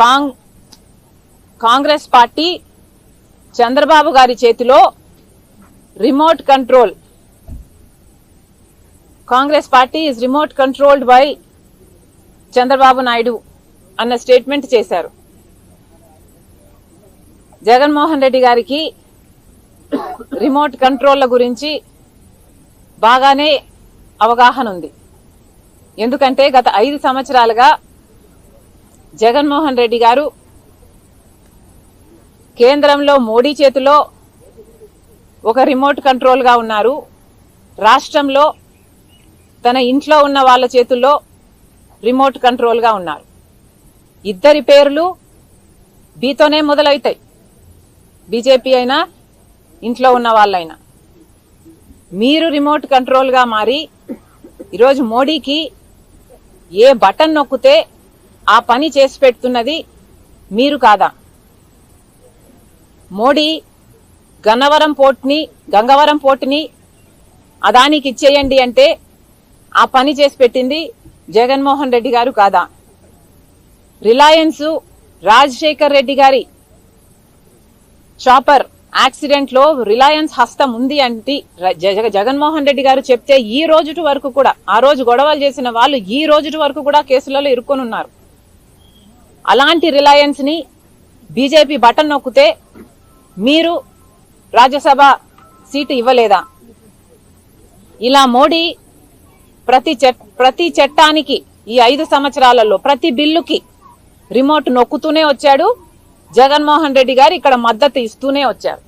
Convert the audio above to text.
Kong Congress party Chandrababu గారి చేతిలో remote control. Congress party is remote controlled by Chandrababu Naidu అన్న statement చేశారు. జగన్మోహన్ రెడ్డి గారికి రిమోట్ కంట్రోల్ల గురించి బాగానే అవగాహన ఉంది. ఎందుకంటే గత ఐదు సంవత్సరాలుగా జగన్మోహన్ రెడ్డి గారు కేంద్రంలో మోడీ చేతిలో ఒక రిమోట్ కంట్రోల్గా ఉన్నారు. రాష్ట్రంలో తన ఇంట్లో ఉన్న వాళ్ళ చేతుల్లో రిమోట్ కంట్రోల్గా ఉన్నారు. ఇద్దరి పేర్లు బీతోనే మొదలవుతాయి. బీజేపీ అయినా ఇంట్లో ఉన్న వాళ్ళైనా. మీరు రిమోట్ కంట్రోల్గా మారి ఈరోజు మోడీకి ఏ బటన్ నొక్కితే ఆ పని చేసి పెడుతున్నది మీరు కాదా? మోడీ గన్నవరం పోర్ట్ని గంగవరం పోర్టుని అదానికి ఇచ్చేయండి అంటే ఆ పని చేసి పెట్టింది జగన్మోహన్ రెడ్డి గారు కాదా? రిలయన్స్ రాజశేఖర్ రెడ్డి గారి చాపర్ యాక్సిడెంట్లో రిలయన్స్ హస్తం ఉంది అంటే జగ- జగన్మోహన్ రెడ్డి గారు చెప్తే ఈ రోజు వరకు కూడా ఆ రోజు గొడవలు చేసిన వాళ్ళు ఈ రోజు వరకు కూడా కేసులలో ఇరుక్కొని ఉన్నారు అలాంటి రిలయన్స్ని బీజేపీ బటన్ నొక్కితే మీరు రాజ్యసభ సీటు ఇవ్వలేదా? ఇలా మోడీ ప్రతి చట్ ప్రతి చట్టానికి ఈ ఐదు సంవత్సరాలలో ప్రతి బిల్లుకి రిమోట్ నొక్కుతూనే వచ్చాడు. జగన్మోహన్ రెడ్డి గారు ఇక్కడ మద్దతు ఇస్తూనే వచ్చారు.